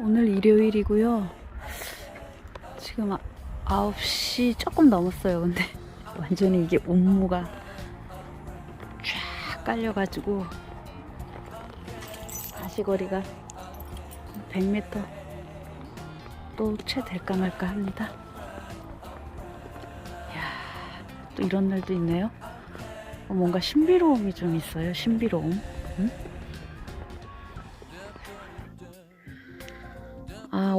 오늘 일요일이고요. 지금 아- 9시 조금 넘었어요. 근데 완전히 이게 온무가 쫙 깔려가지고 가시거리가 100m 또 채 될까 말까 합니다. 이야, 또 이런 날도 있네요. 어, 뭔가 신비로움이 좀 있어요. 신비로움. 응?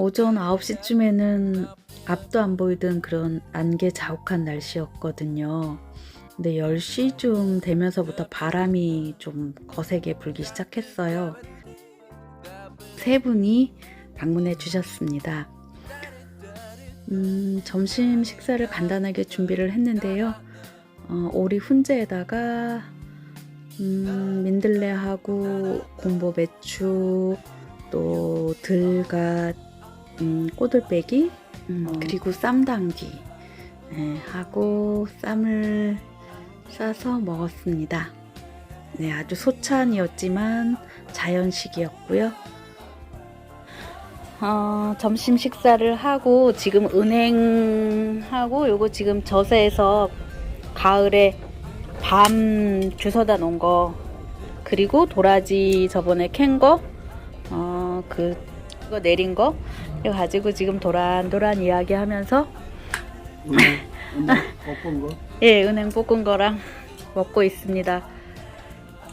오전 9시쯤에는 앞도 안 보이던 그런 안개 자욱한 날씨였거든요. 근데 10시쯤 되면서부터 바람이 좀 거세게 불기 시작했어요. 세 분이 방문해 주셨습니다. 음, 점심 식사를 간단하게 준비를 했는데요. 어, 오리 훈제에다가 음, 민들레하고 곰보 배추 또 들갓 음, 꼬들빼기 음, 그리고 쌈당귀 네, 하고 쌈을 싸서 먹었습니다. 네, 아주 소찬이었지만 자연식이었고요. 어, 점심 식사를 하고 지금 은행하고 요거 지금 저세에서 가을에 밤 주워다 놓은 거 그리고 도라지 저번에 캔 거, 어, 그, 그거 내린 거, 이거 가지고 지금 도란도란 이야기 하면서, 은행, 은행 볶은 거? 예, 은행 볶은 거랑 먹고 있습니다.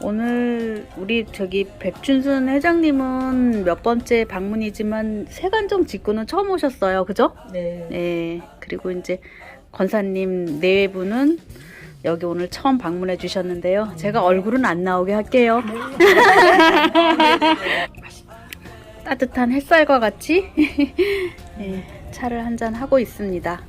오늘 우리 저기 백춘순 회장님은 몇 번째 방문이지만 세관정 직구는 처음 오셨어요. 그죠? 네. 네. 그리고 이제 권사님 네 분은 여기 오늘 처음 방문해 주셨는데요. 제가 얼굴은 안 나오게 할게요. 따뜻한 햇살과 같이 네, 차를 한잔 하고 있습니다.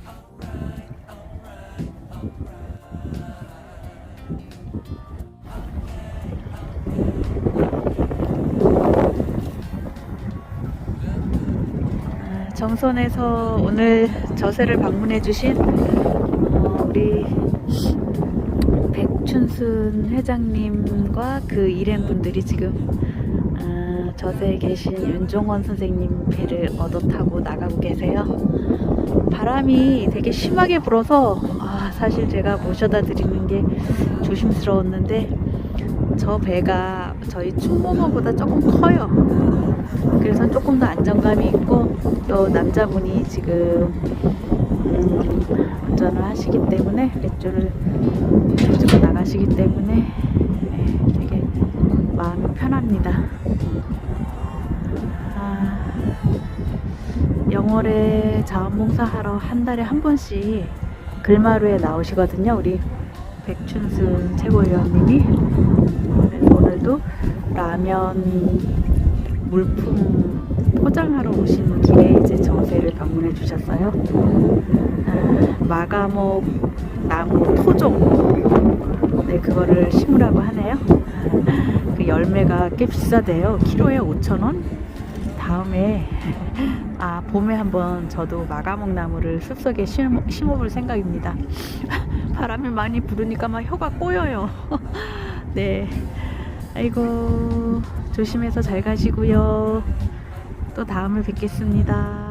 아, 정선에서 오늘 저세를 방문해 주신 어, 우리 백춘순 회장님과 그 일행분들이 지금 아, 저세에 계신 윤종원 선생님 배를 얻어 타고 나가고 계세요. 바람이 되게 심하게 불어서 아, 사실 제가 모셔다 드리는 게 조심스러웠는데 저 배가 저희 충무호보다 조금 커요. 그래서 조금 더 안정감이 있고 또 남자분이 지금 음, 운전을 하시기 때문에 렛줄을 가지고 나가시기 때문에 네, 마음이 편합니다. 아, 영월에 자원봉사하러 한 달에 한 번씩 글마루에 나오시거든요. 우리 백춘순 최고위원님이 오늘도 라면 물품 포장하러 오신 길에 이제 저세를 방문해 주셨어요. 아, 마가목 나무 토종 네 그거를 심으라고 하네요. 그 열매가 꽤 비싸대요. 키로에 5천 원. 다음에 아 봄에 한번 저도 마가목 나무를 숲속에 심어, 심어볼 생각입니다. 바람이 많이 부르니까 막 혀가 꼬여요. 네. 아이고 조심해서 잘 가시고요. 또 다음에 뵙겠습니다.